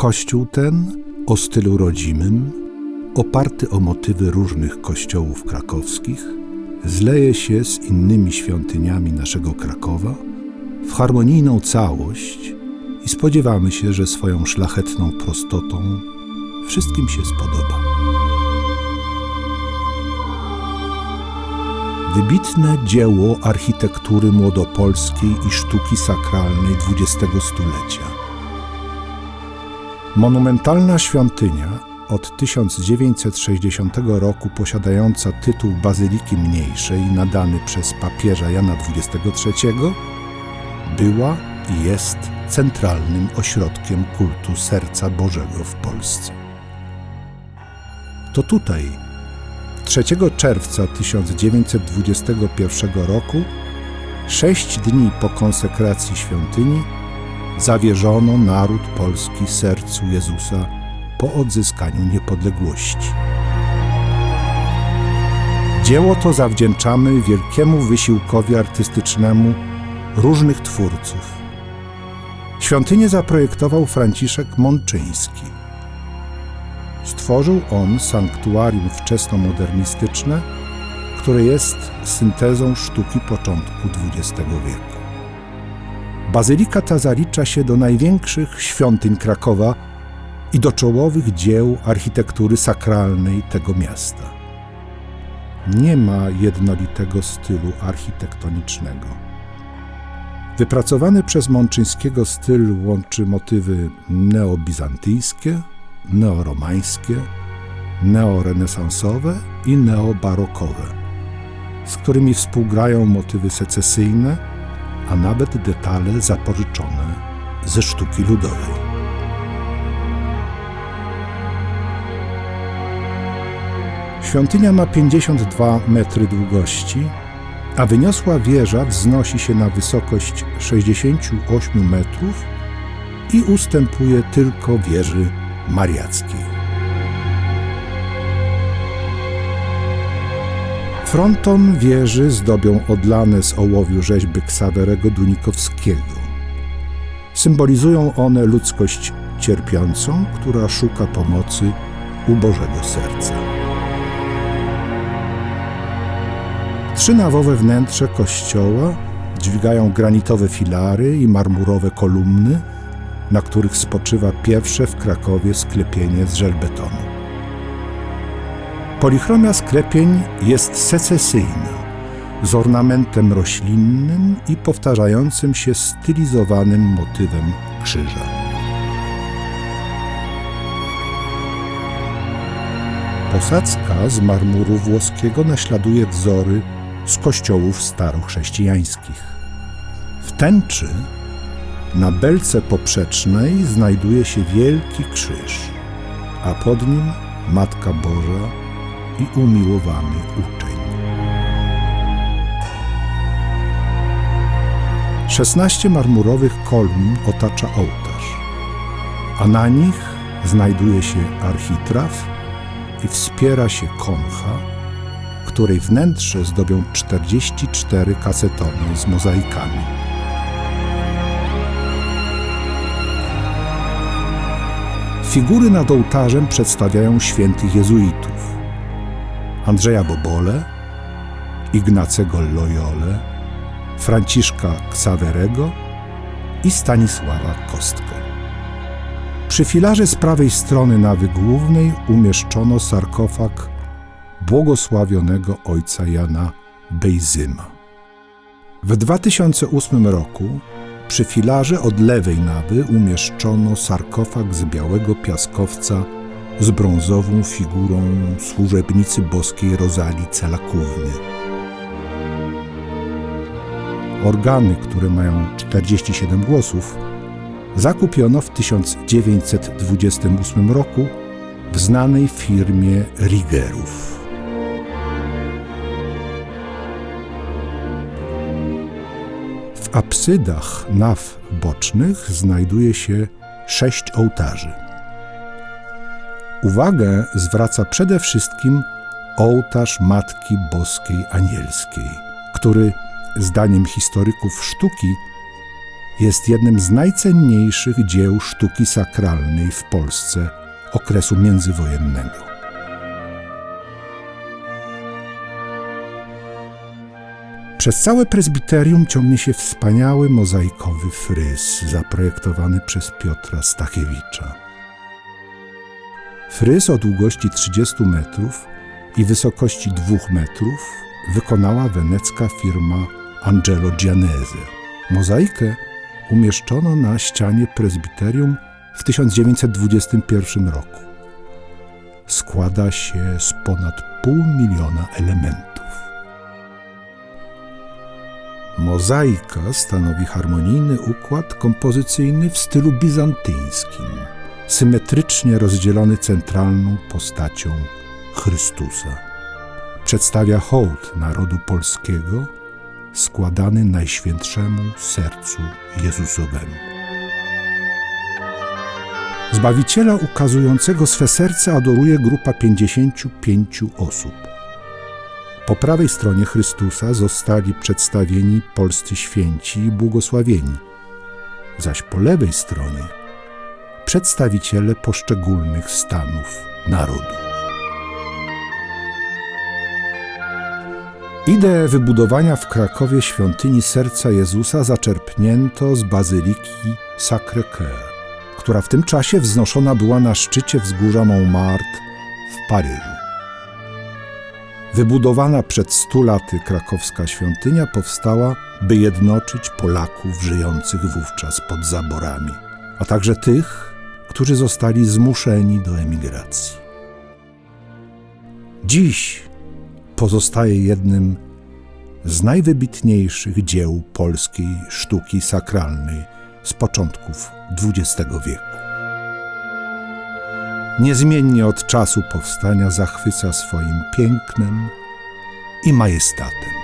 Kościół ten o stylu rodzimym, oparty o motywy różnych kościołów krakowskich, zleje się z innymi świątyniami naszego Krakowa w harmonijną całość i spodziewamy się, że swoją szlachetną prostotą wszystkim się spodoba. Wybitne dzieło architektury młodopolskiej i sztuki sakralnej XX stulecia. Monumentalna świątynia od 1960 roku posiadająca tytuł Bazyliki Mniejszej nadany przez papieża Jana XXIII była i jest centralnym ośrodkiem kultu Serca Bożego w Polsce. To tutaj 3 czerwca 1921 roku, sześć dni po konsekracji świątyni, zawierzono naród polski sercu Jezusa po odzyskaniu niepodległości. Dzieło to zawdzięczamy wielkiemu wysiłkowi artystycznemu różnych twórców. Świątynię zaprojektował Franciszek Mączyński. Stworzył on sanktuarium wczesnomodernistyczne, które jest syntezą sztuki początku XX wieku. Bazylika ta zalicza się do największych świątyń Krakowa i do czołowych dzieł architektury sakralnej tego miasta. Nie ma jednolitego stylu architektonicznego. Wypracowany przez Mączyńskiego styl łączy motywy neobizantyjskie, neoromańskie, neorenesansowe i neobarokowe, z którymi współgrają motywy secesyjne, a nawet detale zapożyczone ze sztuki ludowej. Świątynia ma 52 metry długości, a wyniosła wieża wznosi się na wysokość 68 metrów i ustępuje tylko wieży mariackiej. Fronton wieży zdobią odlane z ołowiu rzeźby Ksawerego Dunikowskiego. Symbolizują one ludzkość cierpiącą, która szuka pomocy u Bożego Serca. Trzynawowe wnętrze kościoła dźwigają granitowe filary i marmurowe kolumny, na których spoczywa pierwsze w Krakowie sklepienie z żelbetonu. Polichromia sklepień jest secesyjna, z ornamentem roślinnym i powtarzającym się stylizowanym motywem krzyża. Posadzka z marmuru włoskiego naśladuje wzory z kościołów starochrześcijańskich. W tęczy na belce poprzecznej znajduje się wielki krzyż, a pod nim Matka Boża i umiłowany uczeń. Szesnaście marmurowych kolumn otacza ołtarz, a na nich znajduje się architraw i wspiera się koncha, której wnętrze zdobią 44 kasetony z mozaikami. Figury nad ołtarzem przedstawiają świętych jezuitów. Andrzeja Bobole, Ignacego Loyole, Franciszka Ksawerego i Stanisława Kostkę. Przy filarze z prawej strony nawy głównej umieszczono sarkofag błogosławionego ojca Jana Bejzyma. W 2008 roku przy filarze od lewej nawy umieszczono sarkofag z białego piaskowca z brązową figurą służebnicy boskiej Rozali Celakówny. Organy, które mają 47 głosów, zakupiono w 1928 roku w znanej firmie Rigerów. W apsydach naw bocznych znajduje się sześć ołtarzy. Uwagę zwraca przede wszystkim ołtarz Matki Boskiej Anielskiej, który, zdaniem historyków sztuki, jest jednym z najcenniejszych dzieł sztuki sakralnej w Polsce okresu międzywojennego. Przez całe prezbiterium ciągnie się wspaniały mozaikowy fryz zaprojektowany przez Piotra Stachiewicza. Fryz o długości 30 metrów i wysokości 2 metrów wykonała wenecka firma Angelo Gianese. Mozaikę umieszczono na ścianie prezbiterium w 1921 roku. Składa się z ponad pół miliona elementów. Mozaika stanowi harmonijny układ kompozycyjny w stylu bizantyńskim, symetrycznie rozdzielony centralną postacią Chrystusa. Przedstawia hołd narodu polskiego składany Najświętszemu Sercu Jezusowemu. Zbawiciela ukazującego swe serce adoruje grupa 55 osób. Po prawej stronie Chrystusa zostali przedstawieni polscy święci i błogosławieni, zaś po lewej stronie przedstawiciele poszczególnych stanów narodu. Ideę wybudowania w Krakowie świątyni Serca Jezusa zaczerpnięto z bazyliki Sacré-Cœur, która w tym czasie wznoszona była na szczycie wzgórza Montmartre w Paryżu. Wybudowana przed stu laty krakowska świątynia powstała, by jednoczyć Polaków żyjących wówczas pod zaborami, a także tych, którzy zostali zmuszeni do emigracji. Dziś pozostaje jednym z najwybitniejszych dzieł polskiej sztuki sakralnej z początków XX wieku. Niezmiennie od czasu powstania zachwyca swoim pięknem i majestatem.